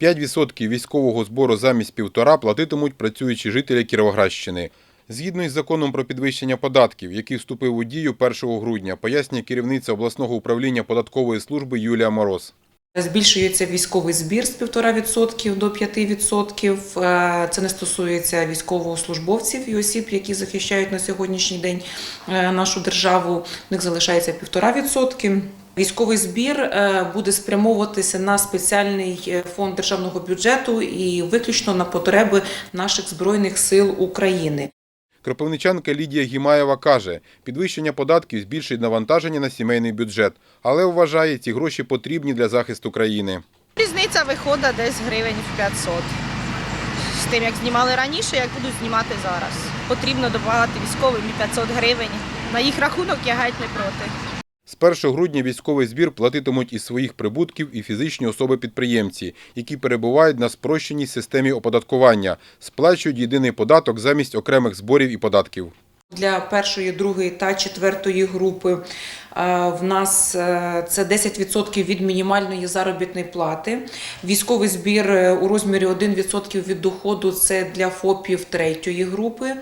5% військового збору замість півтора платитимуть працюючі жителі Кіровоградщини. Згідно із законом про підвищення податків, який вступив у дію 1 грудня, пояснює керівниця обласного управління податкової служби Юлія Мороз. Збільшується військовий збір з 1,5% до 5%. Е, Це не стосується військовослужбовців і осіб, які захищають на сьогоднішній день е, нашу державу. В них залишається 1,5%. Військовий збір е, буде спрямовуватися на спеціальний е, фонд державного бюджету і виключно на потреби наших збройних сил України. Кропивничанка Лідія Гімаєва каже, підвищення податків збільшить навантаження на сімейний бюджет, але вважає, ці гроші потрібні для захисту країни. Різниця виходить десь гривень в 500. З тим, як знімали раніше, як будуть знімати зараз. Потрібно допомагати військовим і 500 гривень. На їх рахунок я геть не проти. З 1 грудня військовий збір платитимуть із своїх прибутків і фізичні особи-підприємці, які перебувають на спрощеній системі оподаткування, сплачують єдиний податок замість окремих зборів і податків. Для першої, другої та четвертої групи е, в нас е, це 10% від мінімальної заробітної плати. Військовий збір е, у розмірі 1% від доходу це для ФОПів третьої групи.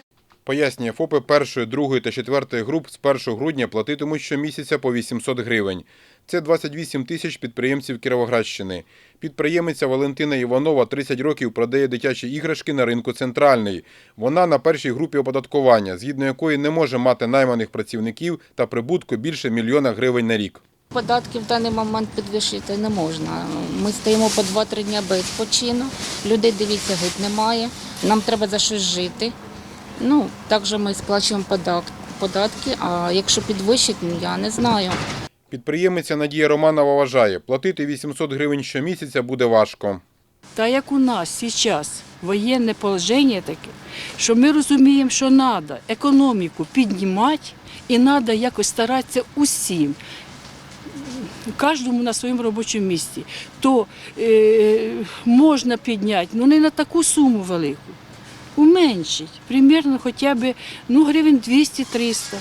Пояснює, ФОПи першої, другої та четвертої груп з 1 грудня платитимуть щомісяця по 800 гривень. Це 28 тисяч підприємців Кіровоградщини. Підприємиця Валентина Іванова 30 років продає дитячі іграшки на ринку «Центральний». Вона на першій групі оподаткування, згідно якої не може мати найманих працівників та прибутку більше мільйона гривень на рік. Податки в даний момент підвищити не можна. Ми стоїмо по 2-3 дні без почину. Людей дивіться геть немає. Нам треба за щось жити. Ну, також ми сплачуємо податки, а якщо підвищить, ну я не знаю. Підприємиця Надія Романова вважає, платити 800 гривень щомісяця буде важко. Та як у нас зараз воєнне положення таке, що ми розуміємо, що треба економіку піднімати і треба якось старатися усім, кожному на своєму робочому місці, то е, можна підняти, ну не на таку суму велику. Уменшить, примірно хоча б ну, гривень 200-300.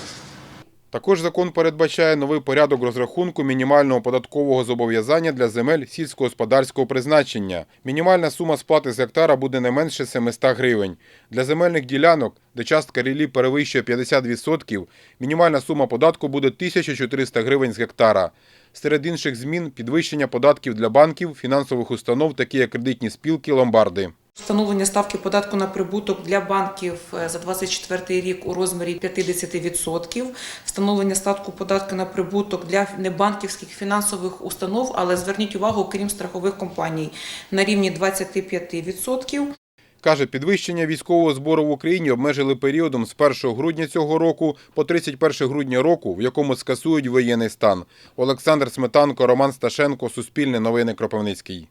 Також закон передбачає новий порядок розрахунку мінімального податкового зобов'язання для земель сільськогосподарського призначення. Мінімальна сума сплати з гектара буде не менше 700 гривень. Для земельних ділянок, де частка рілі перевищує 50%, мінімальна сума податку буде 1400 гривень з гектара. Серед інших змін – підвищення податків для банків, фінансових установ, такі як кредитні спілки, ломбарди. Встановлення ставки податку на прибуток для банків е, за 2024 рік у розмірі 50%. Встановлення ставку податку на прибуток для небанківських фінансових установ, але зверніть увагу, крім страхових компаній, на рівні 25%. Каже, підвищення військового збору в Україні обмежили періодом з 1 грудня цього року по 31 грудня року, в якому скасують воєнний стан. Олександр Сметанко, Роман Сташенко, Суспільне новини Кропивницький.